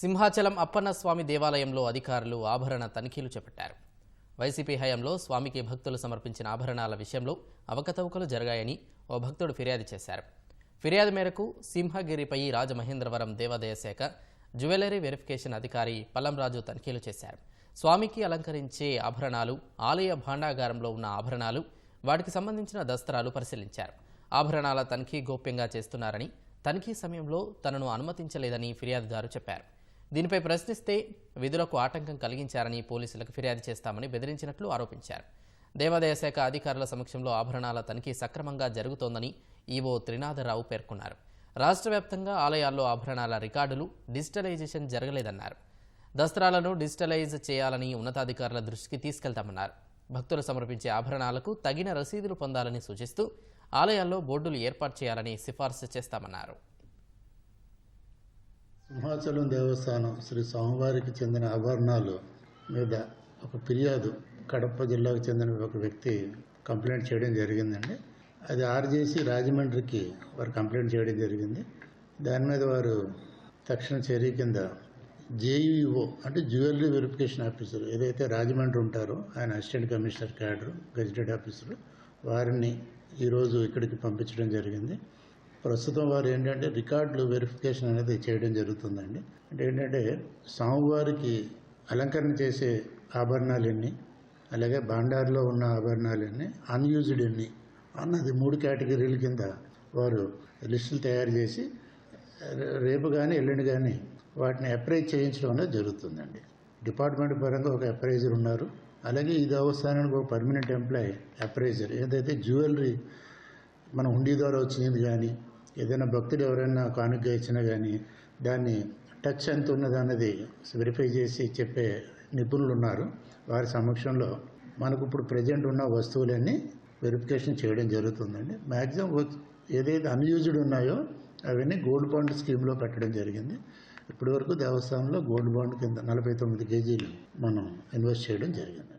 సింహాచలం అప్పన్న స్వామి దేవాలయంలో అధికారులు ఆభరణ తనిఖీలు చేపట్టారు. వైసీపీ హయాంలో స్వామికి భక్తులు సమర్పించిన ఆభరణాల విషయంలో అవకతవకలు జరిగాయని ఓ భక్తుడు ఫిర్యాదు చేశారు. ఫిర్యాదు మేరకు సింహగిరిపై రాజమహేంద్రవరం దేవాదాయ శాఖ జ్యువెలరీ వెరిఫికేషన్ అధికారి పల్లంరాజు తనిఖీలు చేశారు. స్వామికి అలంకరించే ఆభరణాలు ఆలయ భాండాగారంలో ఉన్న ఆభరణాలు వాటికి సంబంధించిన దస్త్రాలు పరిశీలించారు. ఆభరణాల తనిఖీ గోప్యంగా చేస్తున్నారని తనిఖీ సమయంలో తనను అనుమతించలేదని ఫిర్యాదుదారు చెప్పారు. దీనిపై ప్రశ్నిస్తే విధులకు ఆటంకం కలిగించారని పోలీసులకు ఫిర్యాదు చేస్తామని బెదిరించినట్లు ఆరోపించారు. దేవాదాయ శాఖ అధికారుల సమక్షంలో ఆభరణాల తనిఖీ సక్రమంగా జరుగుతోందని ఈవో త్రినాథరావు పేర్కొన్నారు. రాష్ట్ర వ్యాప్తంగా ఆలయాల్లో ఆభరణాల రికార్డులు డిజిటలైజేషన్ జరగలేదన్నారు. దసరాలను డిజిటలైజ్ చేయాలని ఉన్నతాధికారుల దృష్టికి తీసుకెళ్తామన్నారు. భక్తులు సమర్పించే ఆభరణాలకు తగిన రసీదులు పొందాలని సూచిస్తూ ఆలయాల్లో బోర్డులు ఏర్పాటు చేయాలని సిఫార్సు చేస్తామన్నారు. సింహాచలం దేవస్థానం శ్రీ స్వామివారికి చెందిన ఆభరణాలు మీద ఒక ఫిర్యాదు కడప జిల్లాకు చెందిన ఒక వ్యక్తి కంప్లైంట్ చేయడం జరిగిందండి. అది ఆర్జేసి రాజమండ్రికి వారు కంప్లైంట్ చేయడం జరిగింది. దాని మీద వారు తక్షణ చర్య కింద జేఈఓ అంటే జ్యువెలరీ వెరిఫికేషన్ ఆఫీసర్ ఏదైతే రాజమండ్రి ఉంటారో ఆయన assistant commissioner cadre gazetted officer వారిని ఈరోజు ఇక్కడికి పంపించడం జరిగింది. ప్రస్తుతం వారు ఏంటంటే రికార్డులు వెరిఫికేషన్ అనేది చేయడం జరుగుతుందండి. అంటే ఏంటంటే స్వామివారికి అలంకరణ చేసే ఆభరణాలన్నీ అలాగే భాండార్లో ఉన్న ఆభరణాలన్నీ అన్యూజ్డ్ ఎన్ని అన్నది మూడు కేటగిరీల కింద వారు లిస్టులు తయారు చేసి రేపు కానీ ఎల్లుండి కానీ వాటిని అప్రైజ్ చేయించడం అనేది జరుగుతుందండి. డిపార్ట్మెంట్ పరంగా ఒక అప్రైజర్ ఉన్నారు. అలాగే ఈ దేవస్థానానికి ఒక పర్మనెంట్ ఎంప్లాయ్ అప్రైజర్ ఏదైతే జ్యువెలరీ మన హుండీ ద్వారా వచ్చినది కానీ ఏదైనా భక్తుడు ఎవరైనా కానుక ఇచ్చినా కానీ దాన్ని టచ్ ఎంత ఉన్నది అన్నది వెరిఫై చేసి చెప్పే నిపుణులు ఉన్నారు. వారి సమక్షంలో మనకు ఇప్పుడు ప్రజెంట్ ఉన్న వస్తువులన్నీ వెరిఫికేషన్ చేయడం జరుగుతుందండి. మ్యాక్సిమం ఏదైతే అన్యూజ్డ్ ఉన్నాయో అవన్నీ గోల్డ్ బాండ్ స్కీమ్లో పెట్టడం జరిగింది. ఇప్పటివరకు దేవస్థానంలో గోల్డ్ బాండ్ కింద నలభై తొమ్మిది కేజీలు మనం ఇన్వెస్ట్ చేయడం జరిగింది.